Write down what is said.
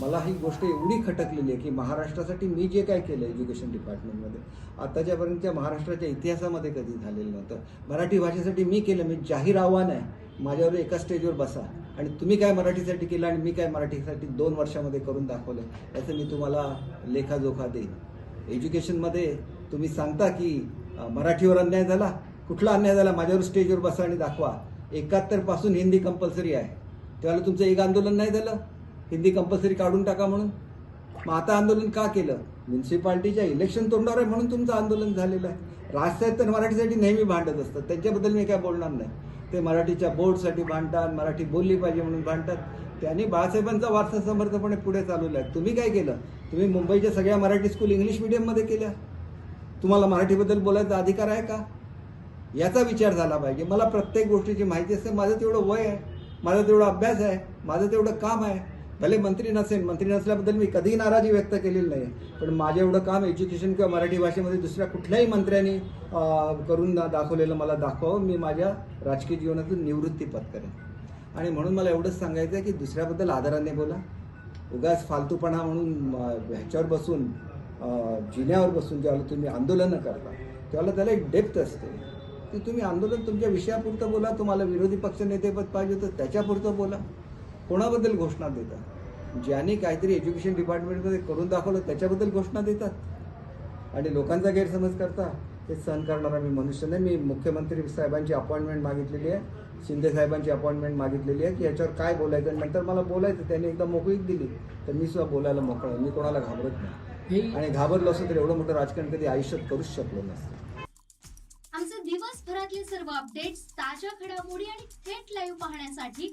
मला ही गोष्ट एवढी खटकलेली आहे की महाराष्ट्रासाठी मी जे काय केलं एज्युकेशन डिपार्टमेंटमध्ये आताच्यापर्यंतच्या महाराष्ट्राच्या इतिहासामध्ये कधी झालेलं नव्हतं. मराठी भाषेसाठी मी केलं मी जाहीर आव्हान आहे. माझ्यावर एका स्टेजवर बसा. आणि तुम्ही काय मराठीसाठी केलं आणि मी काय मराठीसाठी दोन वर्षामध्ये करून दाखवलं याचं मी तुम्हाला लेखाजोखा देईन. एज्युकेशनमध्ये तुम्ही सांगता की मराठीवर अन्याय झाला कुठला अन्याय झाला माझ्यावर स्टेजवर बसा आणि दाखवा. एकाहत्तरपासून हिंदी कंपल्सरी आहे. तेव्हा तुमचं एक आंदोलन नाही झालं? हिंदी कंपल्सरी काढून टाका म्हणून. मग आता आंदोलन का केलं? म्युन्सिपाल्टीच्या इलेक्शन तोंडावर आहे म्हणून तुमचं आंदोलन झालेलं आहे. राजसाहेब तर मराठीसाठी नेहमी भांडत असतात. त्यांच्याबद्दल मी काय बोलणार नाही. ते मराठीच्या बोर्डसाठी भांडतात मराठी बोलली पाहिजे म्हणून भांडतात. त्यांनी बाळासाहेबांचा वारसा समर्थपणे पुढे चालवला आहे. तुम्ही काय केलं? तुम्ही मुंबईच्या सगळ्या मराठी स्कूल इंग्लिश मिडियममध्ये केल्या. तुम्हाला मराठीबद्दल बोलायचा अधिकार आहे का? याचा विचार झाला पाहिजे. मला प्रत्येक गोष्टीची माहिती असते. माझं तेवढं वय आहे. माझा तेवढा अभ्यास आहे. माझं तेवढं काम आहे. भले मंत्री नसेल मंत्री नसल्याबद्दल मी कधीही नाराजी व्यक्त केलेली नाही. पण माझं एवढं काम एज्युकेशन किंवा मराठी भाषेमध्ये दुसऱ्या कुठल्याही मंत्र्यांनी करून दाखवलेलं मला दाखवावं. मी माझ्या राजकीय जीवनातून निवृत्ती पत्करेन आणि म्हणून मला एवढंच सांगायचं आहे की दुसऱ्याबद्दल आदराने बोला. उगाच फालतूपणा म्हणून ह्याच्यावर बसून जिन्यावर बसून ज्यावेळेला तुम्ही आंदोलनं करता त्यावेळेला त्याला एक डेप्थ असते. की तुम्ही आंदोलन तुमच्या विषयापुरतं बोला तुम्हाला विरोधी पक्ष नेतेपद पाहिजे तर त्याच्यापुरतं बोला. कोणाबद्दल घोषणा देता ज्यांनी काहीतरी एज्युकेशन डिपार्टमेंटमध्ये करून दाखवलं त्याच्याबद्दल घोषणा देतात? आणि लोकांचा गैरसमज करता? हे सहन करणारा मी मनुष्य नाही. मी मुख्यमंत्री साहेबांची अपॉइंटमेंट मागितलेली आहे. शिंदे साहेबांची अपॉइंटमेंट मागितलेली आहे. की याच्यावर काय बोलायचं? आणि नंतर मला बोलायचं. त्यांनी एकदा मोकळीक दिली. तर मी सुद्धा बोलायला मोकळं. मी कोणाला घाबरत नाही. आणि घाबरलो असं तर एवढं मोठं राजकारण कधी आयुष्यात करूच शकलो नसतं. आमचे दिवसभरातले सर्व अपडेट्स ताज्या घडामोडी आणि थेट लाईव्ह पाहण्यासाठी